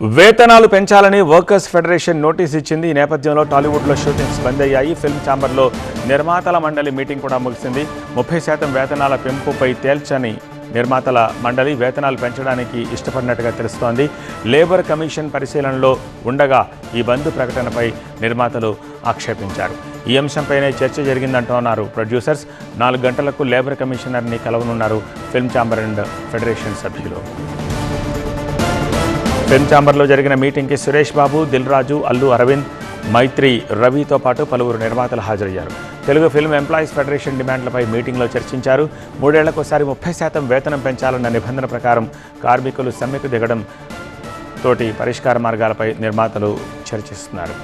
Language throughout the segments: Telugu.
వేతనాలు పెంచాలని వర్కర్స్ ఫెడరేషన్ నోటీస్ ఇచ్చింది. ఈ నేపథ్యంలో టాలీవుడ్లో షూటింగ్స్ బంద్ అయ్యాయి. ఫిల్మ్ ఛాంబర్లో నిర్మాతల మండలి మీటింగ్ కూడా ముగిసింది. ముప్పై శాతం వేతనాల పెంపుపై తేల్చని నిర్మాతల మండలి వేతనాలు పెంచడానికి ఇష్టపడినట్టుగా తెలుస్తోంది. లేబర్ కమిషన్ పరిశీలనలో ఉండగా ఈ బంద్ ప్రకటనపై నిర్మాతలు ఆక్షేపించారు. ఈ అంశంపైనే చర్చ జరిగిందంటున్నారు ప్రొడ్యూసర్స్. నాలుగు గంటలకు లేబర్ కమిషనర్ని కలవనున్నారు ఫిల్మ్ ఛాంబర్ అండ్ ఫెడరేషన్ సభ్యులు. ఫిల్మ్ చాంబర్లో జరిగిన మీటింగ్కి సురేష్ బాబు దిల్ రాజు అల్లు అరవింద్ మైత్రి రవితో పాటు పలువురు నిర్మాతలు హాజరయ్యారు. తెలుగు ఫిల్మ్ ఎంప్లాయీస్ ఫెడరేషన్ డిమాండ్లపై మీటింగ్లో చర్చించారు. మూడేళ్ళకోసారి ముప్పై శాతం వేతనం పెంచాలన్న నిబంధన ప్రకారం కార్మికులు సమ్మెకు దిగడం తోటి పరిష్కార మార్గాలపై నిర్మాతలు చర్చిస్తున్నారు.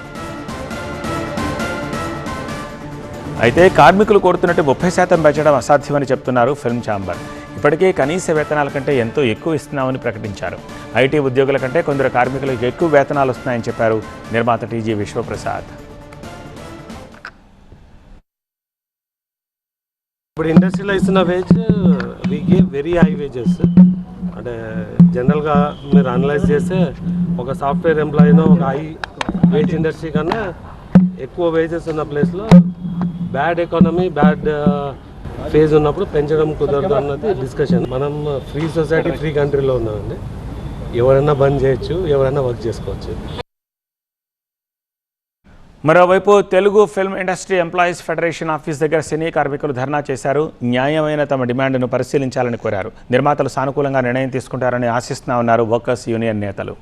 అయితే కార్మికులు కోరుతున్నట్టు ముప్పై శాతం పెంచడం అసాధ్యమని చెప్తున్నారు ఫిల్మ్ ఛాంబర్. ఇప్పటికే కనీస వేతనాల కంటే ఎంతో ఎక్కువ ఇస్తున్నామని ప్రకటించారు. ఐటీ ఉద్యోగుల కంటే కొందరు కార్మికులకు ఎక్కువ వేతనాలు వస్తున్నాయని చెప్పారు నిర్మాత టీజీ విశ్వప్రసాద్. ఇప్పుడు ఇండస్ట్రీలో ఇస్తున్న wage we give very high wages అంటే జనరల్గా మీరు అనలైజ్ చేస్తే ఒక సాఫ్ట్వేర్ ఎంప్లాయీనో ఒక హై వేజ్ ఇండస్ట్రీ కన్నా ఎక్కువ వేజెస్ ఉన్న ప్లేస్లో బ్యాడ్ ఎకానమీ బ్యాడ్ ఫేజ్ ఉన్నప్పుడు పెంచడం కుదరదు అన్నది డిస్కషన్ మనం ఫ్రీ సొసైటీ ఫ్రీ కంట్రీలో ఉన్నామండి. ఎవరైనా బంద్ చేయొచ్చు ఎవరైనా వర్క్ చేసుకోవచ్చు. మరోవైపు Telugu film industry employees federation office దగ్గర సినీ కార్మికులు ధర్నా చేశారు. న్యాయమైన తమ డిమాండ్ను పరిశీలించాలని కోరారు. నిర్మాతలు సానుకూలంగా నిర్ణయం తీసుకుంటారని ఆశిస్తున్నామన్నారు వర్కర్స్ యూనియన్ నేతలు.